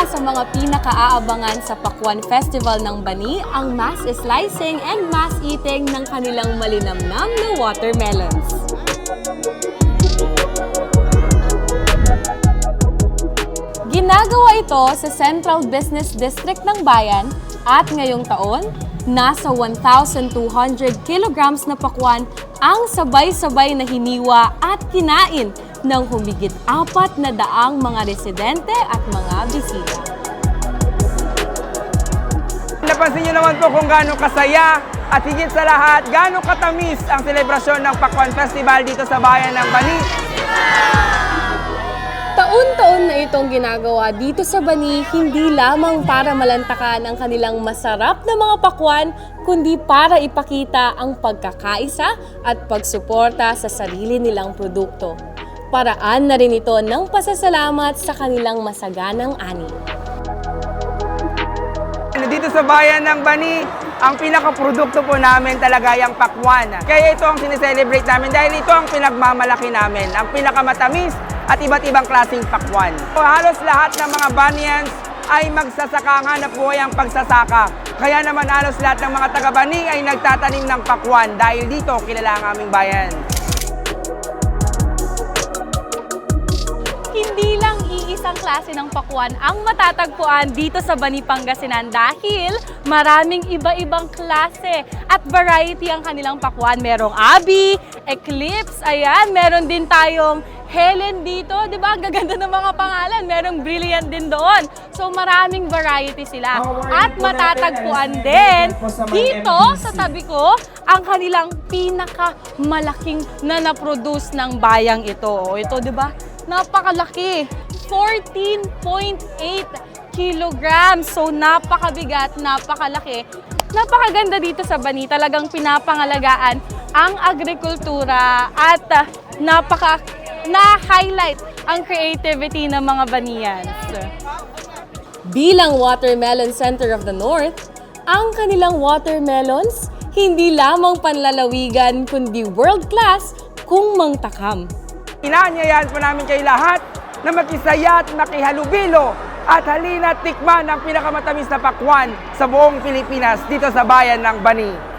Sa mga pinakaaabangan sa Pakwan Festival ng Bani ang mass slicing and mass eating ng kanilang malinamnam na watermelons. Ginagawa ito sa Central Business District ng bayan at ngayong taon, nasa 1,200 kilograms na pakwan ang sabay-sabay na hiniwa at kinain ng humigit apat na daang mga residente at mga bisita. Napansin niyo naman po kung gaano kasaya at higit sa lahat, gaano katamis ang selebrasyon ng Pakwan Festival dito sa bayan ng Bani. Taon-taon na itong ginagawa dito sa Bani, hindi lamang para malantakan ang kanilang masarap na mga pakwan, kundi para ipakita ang pagkakaisa at pagsuporta sa sarili nilang produkto. Paraan na rin ito ng pasasalamat sa kanilang masaganang ani. Dito sa bayan ng Bani, ang pinakaprodukto po namin talaga yung pakwan. Kaya ito ang sineselebrate namin dahil ito ang pinagmamalaki namin, ang pinakamatamis at iba't ibang klaseng pakwan. So, halos lahat ng mga Banians ay magsasaka na buhay ang pagsasaka. Kaya naman halos lahat ng mga taga-Bani ay nagtatanim ng pakwan dahil dito kilala ang aming bayan. Klase ng pakwan ang matatagpuan dito sa Bani Pangasinan dahil maraming iba-ibang klase at variety ang kanilang pakwan. Merong Abi, Eclipse, ayan, meron din tayong Helen dito, di ba? Ang gaganda ng mga pangalan. Merong Brilliant din doon. So maraming variety sila. At matatagpuan din dito sa tabi ko ang kanilang pinakamalaking na na-produce ng bayang ito. Ito, di ba? Napakalaki. 14.8 kilograms. So, napakabigat, napakalaki. Napakaganda dito sa Bani. Talagang pinapangalagaan ang agrikultura at ah, napaka na-highlight ang creativity ng mga Baniyans. Bilang Watermelon Center of the North, ang kanilang watermelons hindi lamang panlalawigan kundi world-class kung mangtakam. Inaanyayahan po namin kayo lahat na makisaya at makihalubilo at halina tikman ang pinakamatamis na pakwan sa buong Pilipinas dito sa bayan ng Bani.